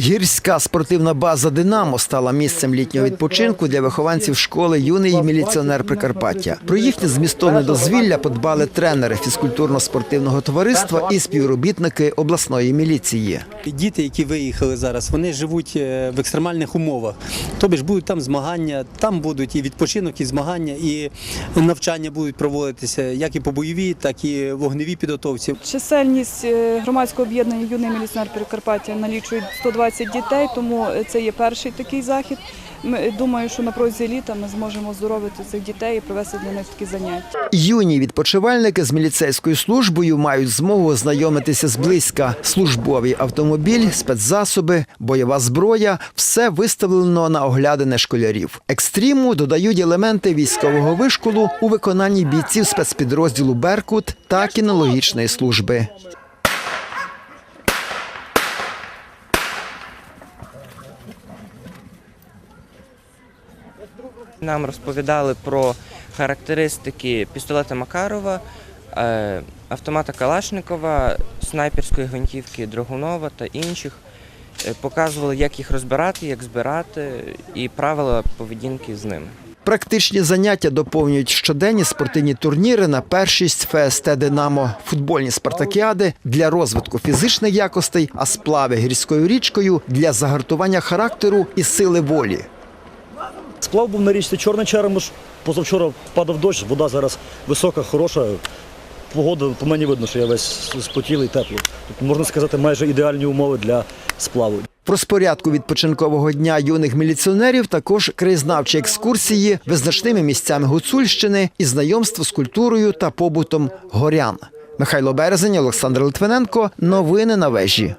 Гірська спортивна база Динамо стала місцем літнього відпочинку для вихованців школи юний міліціонер Прикарпаття. Про їхнє змістовне дозвілля подбали тренери фізкультурно-спортивного товариства і співробітники обласної міліції. Діти, які виїхали зараз, вони живуть е, в екстремальних умовах. Тобі ж будуть там змагання, там будуть і відпочинок, і змагання, і навчання будуть проводитися як і по бойовій, так і вогневій підготовці. Чисельність е, громадського об'єднання Юний міліціонер Прикарпаття налічує 120 дітей, тому е, це є перший такий захід. Ми думаю, що на протязі літа ми зможемо оздоровити цих дітей і провести для них такі заняття. Юні відпочивальники з міліцейською службою мають змогу ознайомитися зблизька. Службовий автомобіль, спецзасоби, бойова зброя все виставлено на оглядини школярів. Екстриму додають елементи військового вишколу у виконанні бійців спецпідрозділу Беркут та кінологічної служби. Нам розповідали про характеристики пістолета Макарова, е, автомата Калашникова, снайперської гвинтівки Драгунова та інших. Е, Показували, як їх розбирати, як збирати і правила поведінки з ними. Практичні заняття доповнюють щоденні спортивні турніри на першість ФСТ Динамо, футбольні спартакіади для розвитку фізичних якостей, а сплави гірською річкою для загартування характеру і сили волі. Сплав був на річці Чорний Черемош. Позавчора падав дощ, вода зараз висока, хороша. Погода по мені видно, що я весь спотілий, тепло. Тут можна сказати, майже ідеальні умови для сплаву. В розпорядку відпочинкового дня юних міліціонерів також краєзнавчі екскурсії визначними місцями Гуцульщини і знайомство з культурою та побутом горян. Михайло Березень, Олександр Литвиненко. Новини на вежі.